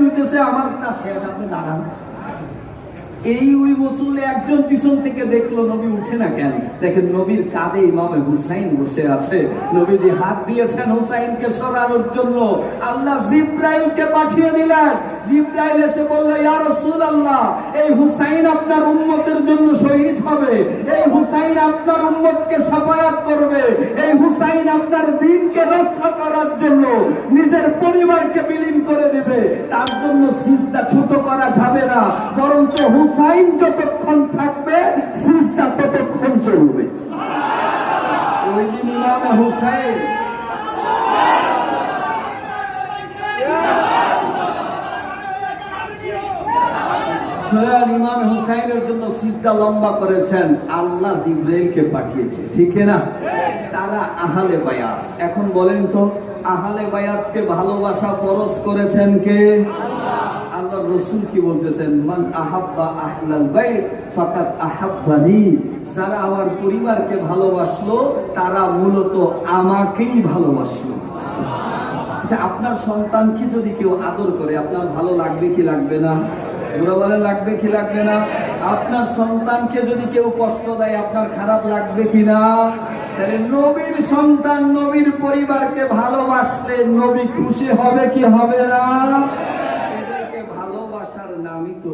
দিতেছে আমারটা শেষ, আপনি দাঁড়ান। এই ওই বসুলে একজন পিছন থেকে দেখল, নবী উঠে না কেন? দেখেন নবীর কাঁধে ইমামে হুসাইন বসে আছে। নবীজি হাত দিয়েছেন হুসাইনকে সরানোর জন্য। আল্লাহ জিব্রাইলকে পাঠিয়ে দিলেন। জিব্রাইল এসে বলল, ইয়া রাসূলুল্লাহ, এই হুসাইন আপনার জন্য শহীদ হবে। এই হুসাইন আপনার উম্মতকে সাফায়াত করবে। এই হুসাইন আপনার দিনকে রক্ষা জন্য নিজের পরিবারকে বিলীন করে দেবে। তার জন্য সিজদা ছোট করা যাবে না, বরঞ্চ হুসাইন যতক্ষণ থাকবে, সিজদা ততক্ষণ চলবে। ইমাম হুসাইনের জন্য সিজদা লম্বা করেছেন, আল্লাহ জিব্রাইলকে পাঠিয়েছে, ঠিক না? তারা আহলে বায়াত। এখন বলেন তো আহলে বায়াতকে ভালোবাসা ফরজ করেছেন কে? আল্লাহ রসুল কি বলতেছেন? মান আহাব্বা আহলাল বাইত ফাকাত আহাব্বানি। যারা আমার পরিবারকে ভালোবাসলো, তারা মূলত আমাকেই ভালোবাসলো। আচ্ছা আপনার সন্তানকে যদি কেউ আদর করে, আপনার ভালো লাগবে কি লাগবে না? জোরা বলে লাগবে কি লাগবে না? আপনার সন্তানকে যদি কেউ কষ্ট দেয়, আপনার খারাপ লাগবে কিনা? তাহলে নবীর সন্তান, নবীর পরিবারকে ভালোবাসলে নবী খুশি হবে কি হবে না? এদেরকে ভালোবাসার নামই তো